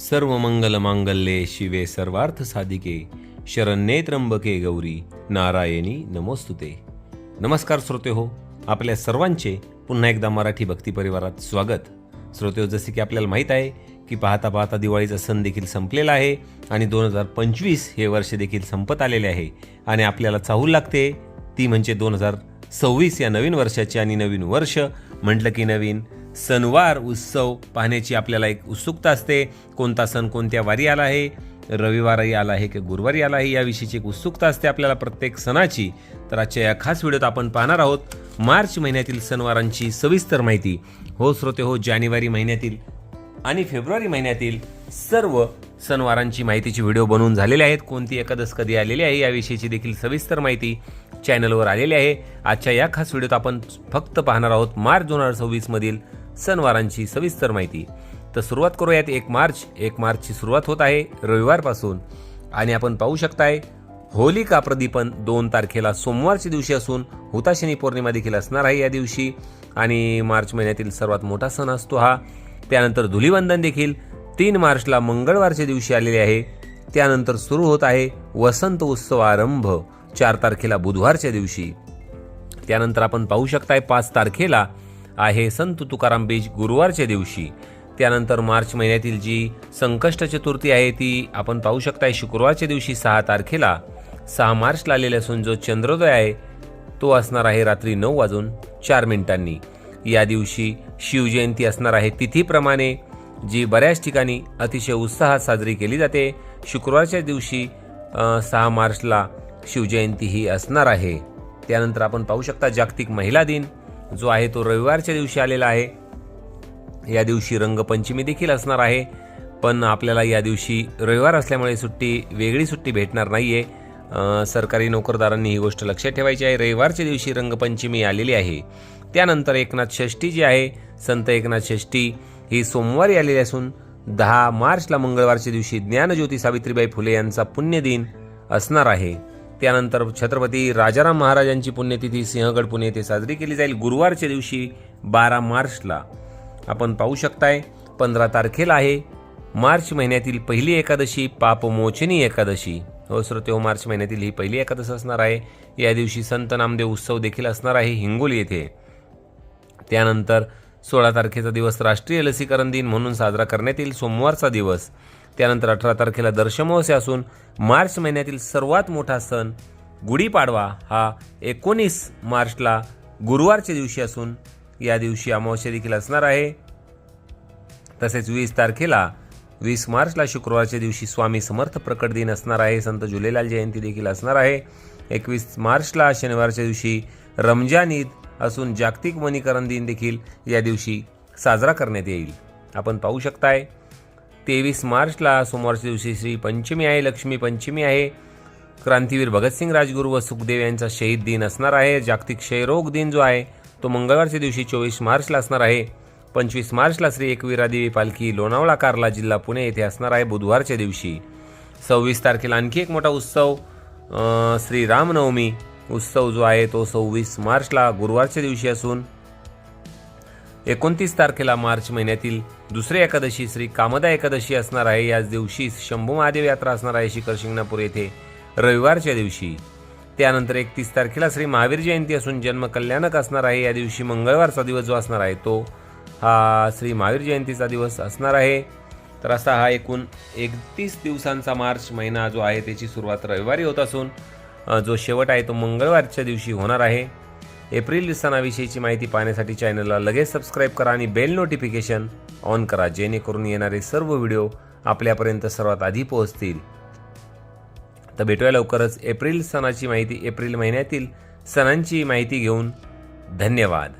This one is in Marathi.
सर्व मंगल मांगल्ये शिवे सर्वार्थ साधिके शरण्ये त्र्यंबके गौरी नारायणी नमोस्तुते नमस्कार श्रोते हो आपल्या सर्वांचे पुन्हा एकदा मराठी भक्ती परिवारात स्वागत. श्रोते हो जसे की आपल्याला माहीत आहे की पाहता पाहता दिवाळीचा सण देखील संपलेला आहे आणि दोन हजार पंचवीस हे वर्ष देखील संपत आलेले आहे आणि आपल्याला चाहूल लागते. ती म्हणजे दोन हजार सव्वीस या नवीन वर्षाची आणि नवीन वर्ष. म्हटलं की नवीन सणवार उत्सव पाहण्याची आपल्याला एक उत्सुकता असते. कोणता सण कोणत्या वारी आला आहे? रविवारही आला आहे की गुरुवारी आला आहे? याविषयीची एक उत्सुकता असते आपल्याला प्रत्येक सणाची. तर आजच्या या खास व्हिडिओत आपण पाहणार आहोत मार्च महिन्यातील सणवारांची सविस्तर माहिती. हो श्रोते हो जानेवारी महिन्यातील आणि फेब्रुवारी महिन्यातील सर्व सणवारांची माहितीची व्हिडिओ बनवून झालेले आहेत. कोणती एकादश कधी आलेली आहे? याविषयीची देखील सविस्तर माहिती चॅनलवर आलेली आहे. आजच्या या खास व्हिडिओत आपण फक्त पाहणार आहोत मार्च दोन हजार सव्वीसमधील सणवारांची सविस्तर माहिती. तर सुरुवात करूयात एक मार्च. एक मार्चची सुरुवात होत आहे रविवारपासून. आणि आपण पाहू शकताय होलिका प्रदीपन दोन तारखेला सोमवारच्या दिवशी असून हुताशनी पौर्णिमा देखील असणार आहे या दिवशी. आणि मार्च महिन्यातील सर्वात मोठा सण असतो हा. त्यानंतर धुलीवंदन देखील तीन मार्चला मंगळवारच्या दिवशी आलेले आहे. त्यानंतर सुरू होत आहे वसंत उत्सव आरंभ चार तारखेला बुधवारच्या दिवशी. त्यानंतर आपण पाहू शकताय पाच तारखेला आहे संत तुकाराम बीज गुरुवारच्या दिवशी. त्यानंतर मार्च महिन्यातील जी संकष्ट चतुर्थी आहे ती आपण पाहू शकताय शुक्रवारच्या दिवशी सहा तारखेला. सहा मार्चला आलेला असून जो चंद्रोदय आहे तो असणार आहे रात्री नऊ वाजून चार मिनिटांनी. या दिवशी शिवजयंती असणार आहे तिथीप्रमाणे जी बऱ्याच ठिकाणी अतिशय उत्साहात साजरी केली जाते. शुक्रवारच्या दिवशी सहा मार्चला शिवजयंती ही असणार आहे. त्यानंतर आपण पाहू शकता जागतिक महिला दिन. जो आहे तो रविवारच्या दिवशी आलेला आहे. या दिवशी रंगपंचमी देखील असणार आहे. पण आपल्याला या दिवशी रविवार असल्यामुळे सुट्टी वेगळी सुट्टी भेटणार नाही आहे सरकारी नोकरदारांनी ही गोष्ट लक्षात ठेवायची आहे. रविवारच्या दिवशी रंगपंचमी आलेली आहे. त्यानंतर एकनाथ षष्ठी जी आहे संत एकनाथ षष्ठी ही सोमवारी आलेली असून दहा मार्चला मंगळवारच्या दिवशी ज्ञानज्योती सावित्रीबाई फुले यांचा पुण्यदिन असणार आहे. त्यानंतर छत्रपती राजाराम महाराजांची पुण्यतिथी सिंहगड पुणे येथे साजरी केली जाईल. गुरुवारच्या दिवशी बारा मार्चला आपण पाहू शकताय पंधरा तारखेला आहे. मार्च महिन्यातील पहिली एकादशी पापमोचनी एकादशी. हो श्रोते हो मार्च महिन्यातील ही पहिली एकादशी असणार आहे. या दिवशी संत नामदेव उत्सव देखील असणार आहे हिंगोली येथे. त्यानंतर सोळा तारखेचा दिवस राष्ट्रीय लसीकरण दिन म्हणून साजरा करण्यात येईल. सोमवारचा दिवस. त्यानंतर अठरा तारखेला दर्शमोत्सव असून मार्च महिन्यातील सर्वात मोठा सण गुढीपाडवा हा एकोणीस मार्चला गुरुवारच्या दिवशी असून या दिवशी अमावस्या देखील असणार आहे. तसेच वीस तारखेला वीस मार्चला शुक्रवारच्या दिवशी स्वामी समर्थ प्रकट दिन असणार आहे. संत झुलेलाल जयंती देखील असणार आहे. एकवीस मार्चला शनिवारच्या दिवशी रमजान ईद असून जागतिक वनीकरण दिन देखील या दिवशी साजरा करण्यात येईल. आपण पाहू शकताय तेवीस मार्चला सोमवारच्या दिवशी श्री पंचमी आहे लक्ष्मी पंचमी आहे. क्रांतीवीर भगतसिंग राजगुरू व सुखदेव यांचा शहीद दिन असणार आहे. जागतिक क्षयरोग दिन जो आहे तो मंगळवारच्या दिवशी चोवीस मार्चला असणार आहे. पंचवीस मार्चला श्री एकवीरा देवी पालखी लोणावळा कार्ला जिल्हा पुणे येथे असणार आहे बुधवारच्या दिवशी. सव्वीस तारखेला आणखी एक मोठा उत्सव श्री रामनवमी उत्सव जो आहे तो सव्वीस मार्चला गुरुवारच्या दिवशी असून एकोणतीस तारखेला मार्च महिन्यातील दुसरी एकादशी श्री कामदा एकादशी असणार आहे. याच दिवशी शंभू महादेव यात्रा असणार आहे शिखर शिंगणापूर येथे रविवारच्या दिवशी. त्यानंतर एकतीस तारखेला श्री महावीर जयंती असून जन्म कल्याणक असणार आहे. या दिवशी मंगळवारचा दिवस जो असणार आहे तो हा श्री महावीर जयंतीचा दिवस असणार आहे. तर असा हा एकूण एकतीस दिवसांचा मार्च महिना जो आहे त्याची सुरुवात रविवारी होत असून जो शेवट आहे तो मंगळवारच्या दिवशी होणार आहे. एप्रिल सणाविषयीची माहिती पाहण्यासाठी चॅनलला लगेच सबस्क्राईब करा आणि बेल नोटिफिकेशन ऑन करा जेणेकरून येणारे सर्व व्हिडिओ आपल्यापर्यंत सर्वात आधी पोहोचतील. तर भेटूया लवकरच एप्रिल सणाची माहिती. एप्रिल महिन्यातील सणांची माहिती घेऊन धन्यवाद.